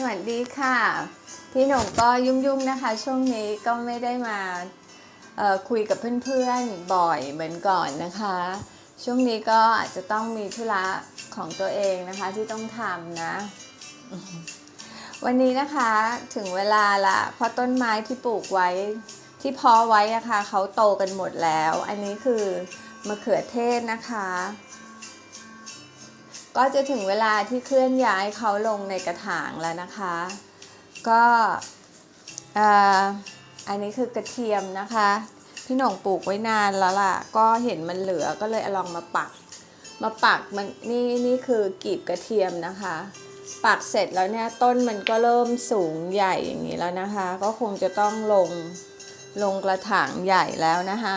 สวัสดีค่ะ พี่หนุ่มก็ยุ่งๆนะคะ ช่วงนี้ก็ไม่ได้มาคุยกับเพื่อนๆบ่อยเหมือนก่อนนะคะ ช่วงนี้ก็อาจจะต้องมีธุระของตัวเองนะคะที่ต้องทำนะ วันนี้นะคะถึงเวลาละเพราะต้นไม้ที่ปลูกไว้ที่เพาะไว้อะคะเขาโตกันหมดแล้ว อันนี้คือมะเขือเทศนะคะ ก็จะถึงเวลาที่เคลื่อนย้ายเขาลงในกระถางแล้วนะคะ ก็อันนี้คือกระเทียมนะคะ พี่หน่องปลูกไว้นานแล้วล่ะ ก็เห็นมันเหลือก็เลยเอาลองมาปัก มาปักมันนี่นี่คือกีบกระเทียมนะคะ ปักเสร็จแล้วเนี่ยต้นมันก็เริ่มสูงใหญ่อย่างนี้แล้วนะคะ ก็คงจะต้องลงลงกระถางใหญ่แล้วนะคะ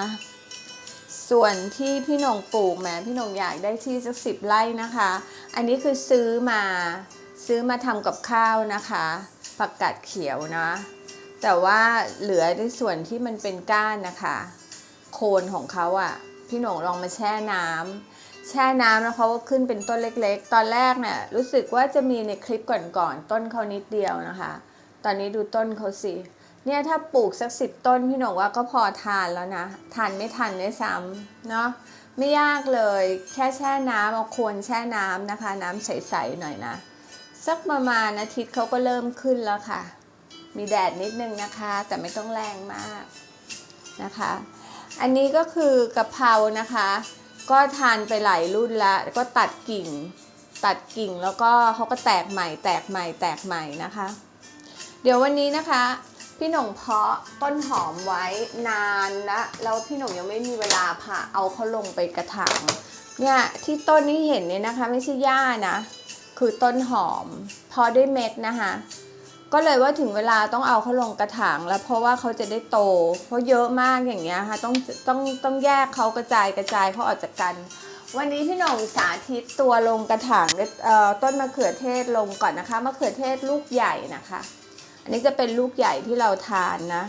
ส่วนที่พี่หนงปลูกแหมพี่หนงอยากได้ที่สักสิบไร่นะคะ อันนี้คือซื้อมาซื้อมาทำกับข้าวนะคะผักกาดเขียวนะ แต่ว่าเหลือในส่วนที่มันเป็นก้านนะคะ โคนของเขาอะ่ะ พี่หนงลองมาแช่น้ำแช่น้ำแล้วเขาก็ขึ้นเป็นต้นเล็กๆ ตอนแรกเนี่ยรู้สึกว่าจะมีในคลิปก่อนๆต้นเขานิดเดียวนะคะ ตอนนี้ดูต้นเขาสิ เนี่ยถ้าปลูกสักสิบต้นพี่หนงว่าก็พอทานแล้วนะทานไม่ทันด้วยซ้ำเนาะไม่ยากเลยแค่แช่น้ำเอาโคนแช่น้ำนะคะ น้ำใสๆหน่อยนะ สักประมาณอาทิตย์เขาก็เริ่มขึ้นแล้วค่ะ มีแดดนิดนึงนะคะ แต่ไม่ต้องแรงมากนะคะ อันนี้ก็คือกะเพรานะคะ ก็ทานไปหลายรุ่นแล้วก็ตัดกิ่ง ตัดกิ่งแล้วก็เขาก็แตกใหม่แตกใหม่แตกใหม่นะคะ เดี๋ยววันนี้นะคะ พี่หน่งเพาะต้นหอมไว้นานแล้วแล้วพี่หน่งยังไม่มีเวลาผ่าเอาเขาลงไปกระถางเนี่ยที่ต้นนี้เห็นเนี่ยนะคะ ไม่ใช่หญ้านะ คือต้นหอมเพาะด้วยเม็ดนะคะก็เลยว่าถึงเวลาต้องเอาเขาลงกระถางแล้วเพราะว่าเขาจะได้โต เพราะเยอะมากอย่างเงี้ยค่ะต้องต้องต้องแยกเขากระจายกระจายเขาออกจากกัน วันนี้พี่หน่องสาธิตตัวลงกระถางต้นมะเขือเทศลงก่อนนะคะมะเขือเทศลูกใหญ่นะคะ อันนี้จะเป็นลูกใหญ่ที่เราทานนะ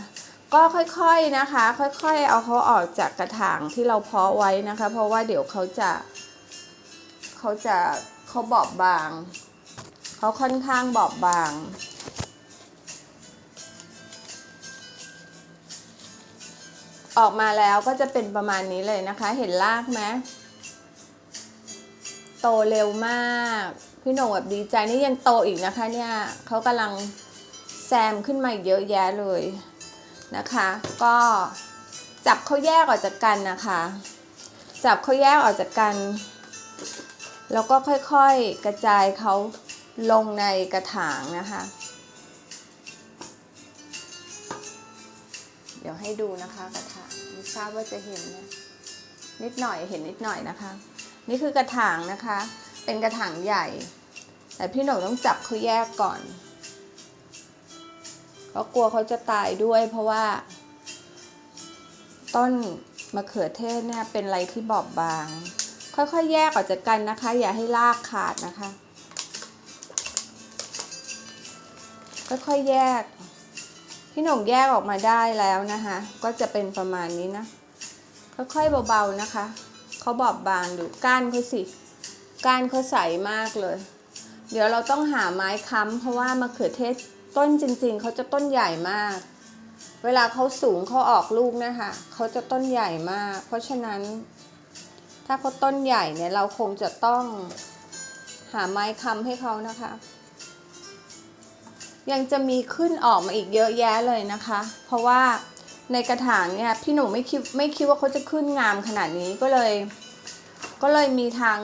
ก็ค่อยๆนะคะ ค่อยๆ เอาเขาออกจากกระถางที่เราเพาะไว้นะคะ เพราะว่าเดี๋ยวเขาจะเขาจะเขาบอบบางเขาค่อนข้างบอบบางออกมาแล้วก็จะเป็นประมาณนี้เลยนะคะ เห็นรากไหมโตเร็วมาก พี่หน่งแบบดีใจนี่ยังโตอีกนะคะเนี่ยเขากำลัง ซมขึ้นมาเยอะแยะเลยนะคะ ก็จับเขาแยกออกจากกันนะคะ จับเขาแยกออกจากกัน แล้วก็ค่อยๆกระจายเขาลงในกระถางนะคะ เดี๋ยวให้ดูนะคะกระถางไม่ทราบว่าจะเห็นนะนิดหน่อยเห็นนิดหน่อยนะคะ นี่คือกระถางนะคะ เป็นกระถางใหญ่ แต่พี่หนุ่มต้องจับเขาแยกก่อน เพราะกลัวเขาจะตายด้วย เพราะว่า ต้นมะเขือเทศเนี่ยเป็นอะไรที่บอบบาง ค่อยๆ แยกออกจากกันนะคะ อย่าให้รากขาดนะคะ ค่อยๆ แยก พี่หน่งแยกออกมาได้แล้วนะคะ ก็จะเป็นประมาณนี้นะ ค่อยๆ เบาๆ นะคะเขาบอบบางดูก้านเขาสิ ก้านเขาใสมากเลย เดี๋ยวเราต้องหาไม้ค้ำเพราะว่ามะเขือเทศ ต้นจริงๆ เขาจะต้นใหญ่มาก เวลาเขาสูงเขาออกลูกนะคะเขาจะต้นใหญ่มาก เพราะฉะนั้น ถ้าเขาต้นใหญ่เนี่ยเราคงจะต้องหาไม้ค้ำให้เขานะคะ ยังจะมีขึ้นออกมาอีกเยอะแยะเลยนะคะ เพราะว่าในกระถางเนี่ยพี่หนูไม่คิดไม่คิดว่าเขาจะขึ้นงามขนาดนี้ก็เลย ก็เลยมีทั้ง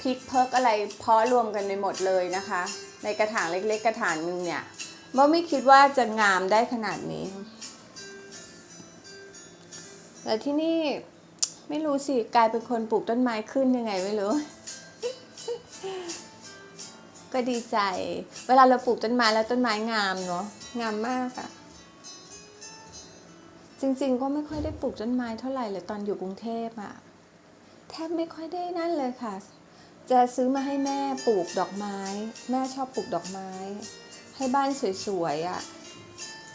พริกเพิกอะไรเพาะรวมกันไปหมดเลยนะคะ ในกระถางเล็กๆ กระถางหนึงเนี่ยเมื่ไม่คิดว่าจะงามได้ขนาดนี้ แต่ที่นี่ไม่รู้สิกลายเป็นคนปลูกต้นไม้ขึ้นยังไงไม่รู้ ก็ดีใจ เวลาเราปลูกต้นไม้แล้วต้นไม้งามเนาะงามมากอะจริงๆ ก็ไม่ค่อยได้ปลูกต้นไม้เท่าไหร่เลยตอนอยู่กรุงเทพอะแทบไม่ค่อยได้นั่นเลยค่ะ จะซื้อมาให้แม่ปลูกดอกไม้ แม่ชอบปลูกดอกไม้ ให้บ้านสวยๆอะ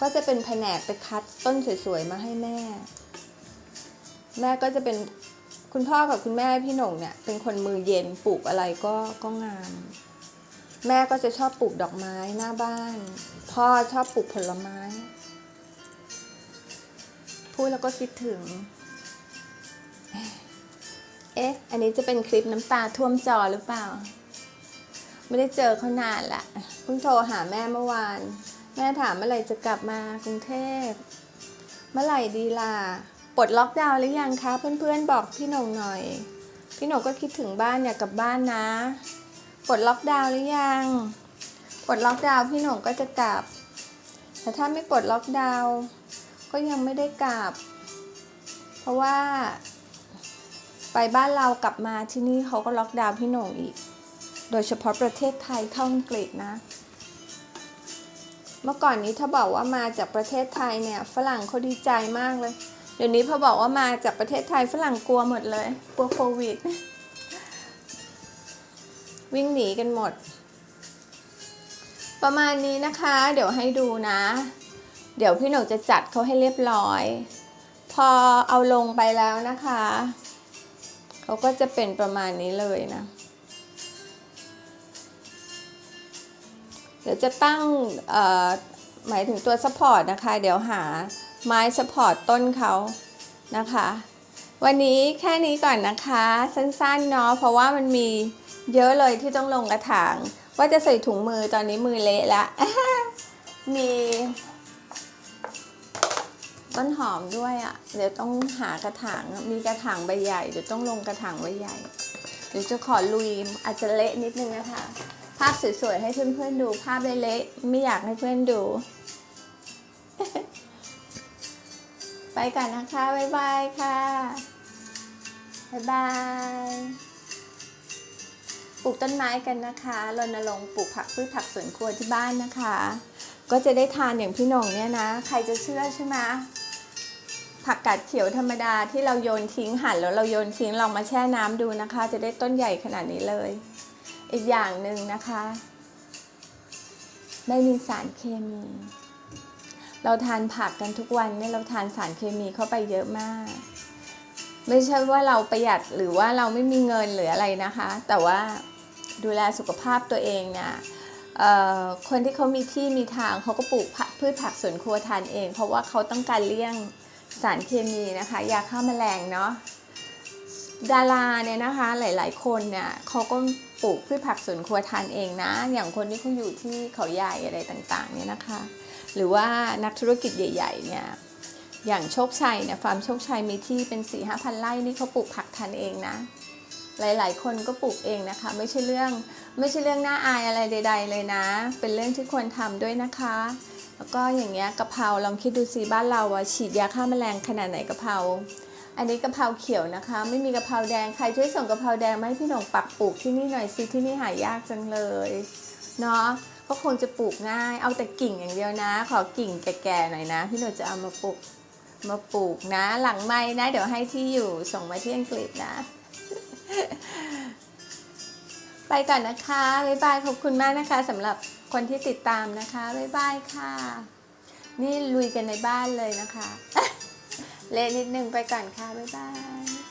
ก็จะเป็นแผนกไปคัดต้นสวยๆมาให้แม่ แม่ก็จะเป็นคุณพ่อกับคุณแม่พี่หน่งเนี่ย เป็นคนมือเย็นปลูกอะไรก็ก็งาม แม่ก็จะชอบปลูกดอกไม้หน้าบ้าน พ่อชอบปลูกผลไม้ พูดแล้วก็คิดถึง เอ๊ะ อันนี้จะเป็นคลิปน้ำตาท่วมจอหรือเปล่า ไม่ได้เจอเขานานละเพิ่งโทรหาแม่เมื่อวาน แม่ถามเมื่อไหร่จะกลับมากรุงเทพ เมื่อไหร่ดีล่ะ ปลดล็อกดาวน์หรือยังคะ เพื่อนๆบอกพี่หนงหน่อย พี่หนงก็คิดถึงบ้านอยากกลับบ้านนะ ปลดล็อกดาวน์หรือยัง ปลดล็อกดาวน์พี่หนงก็จะกลับ แต่ถ้าไม่ปลดล็อกดาวน์ก็ยังไม่ได้กลับ เพราะว่า ไปบ้านเรากลับมาที่นี่เขาก็ล็อกดาวน์พี่หนงอีก โดยเฉพาะประเทศไทยเข้าอังกฤษนะ เมื่อก่อนนี้ถ้าบอกว่ามาจากประเทศไทยเนี่ยฝรั่งเขาดีใจมากเลย เดี๋ยวนี้พอบอกว่ามาจากประเทศไทยฝรั่งกลัวหมดเลย กลัวโควิด วิ่งหนีกันหมด ประมาณนี้นะคะ เดี๋ยวให้ดูนะ เดี๋ยวพี่หนกจะจัดเขาให้เรียบร้อย พอเอาลงไปแล้วนะคะ เขาก็จะเป็นประมาณนี้เลยนะ เดี๋ยวจะตั้งหมายถึงตัวซัพพอร์ตนะคะ เดี๋ยวหาไม้ซัพพอร์ตต้นเขานะคะ วันนี้แค่นี้ก่อนนะคะ สั้นๆเนาะเพราะว่ามันมีเยอะเลยที่ต้องลงกระถาง ว่าจะใส่ถุงมือตอนนี้มือเละละมี ต้นหอมด้วยอะ่ะ เดี๋ยวต้องหากระถาง มีกระถางใบใหญ่ เดี๋ยวต้องลงกระถางใบใหญ่ เดี๋ยวจะขอลุยอาจจะเละนิดนึงนะคะ ภาพสวยๆให้เพื่อนๆดู ภาพเละๆไม่อยากให้เพื่อนดู ไปกันนะคะ บ๊ายบายค่ะบ๊ายบาย ปลูกต้นไม้กันนะคะรณรงค์ปลูกผักพืชผักสวนครัวที่บ้านนะคะ ก็จะได้ทานอย่างพี่หน่งเนี่ยนะ ใครจะเชื่อใช่ไหม ผักกาดเขียวธรรมดาที่เราโยนทิ้งหั่นแล้วเราโยนทิ้งลองมาแช่น้ำดูนะคะ จะได้ต้นใหญ่ขนาดนี้เลย อีกอย่างหนึ่งนะคะ ไม่มีสารเคมี เราทานผักกันทุกวันเนี่ยเราทานสารเคมีเข้าไปเยอะมาก ไม่ใช่ว่าเราประหยัดหรือว่าเราไม่มีเงินหรืออะไรนะคะ แต่ว่าดูแลสุขภาพตัวเองเนี่ยคนที่เขามีที่มีทางเขาก็ปลูกผักพืชผักสวนครัวทานเอง เพราะว่าเขาต้องการเลี่ยง สารเคมีนะคะยาฆ่าแมลงเนาะดาราเนี่ยนะคะหลาย ๆ คนเนี่ยเขาก็ปลูกพืชผักสวนครัวทานเองนะ อย่างคนที่เขาอยู่ที่เขาใหญ่อะไรต่างๆเนี่ยนะคะ หรือว่านักธุรกิจใหญ่ ๆ เนี่ยอย่างโชคชัยเนี่ยฟาร์มโชคชัยมีที่เป็น4ี่ห้าพันไร่นี่เขาปลูกผักทานเองนะ หลายๆ คนก็ปลูกเองนะคะ ไม่ใช่เรื่องไม่ใช่เรื่องน่าอายอะไรใด ๆ เลยนะ เป็นเรื่องที่ควรทำด้วยนะคะ แล้วก็อย่างเงี้ยกะเพราลองคิดดูสิบ้านเราอะฉีดยาฆ่าแมลงขนาดไหนกะเพราอันนี้กะเพราเขียวนะคะ ไม่มีกะเพราแดงใครช่วยส่งกะเพราแดงมาให้พี่หน่งปักปลูกที่นี่หน่อยสิที่นี่หายากจังเลยเนาะก็คงจะปลูกง่าย เอาแต่กิ่งอย่างเดียวนะ ขอกิ่งแก่ๆหน่อยนะ พี่หน่งจะเอามาปลูกมาปลูกนะ หลังไม้นะ เดี๋ยวให้ที่อยู่ส่งมาที่อังกฤษนะ ไปก่อนนะคะบ๊ายบายขอบคุณมากนะคะสำหรับ คนที่ติดตามนะคะ บ๊ายบายค่ะ นี่ลุยกันในบ้านเลยนะคะ เละนิดนึงไปก่อนค่ะ บ๊ายบาย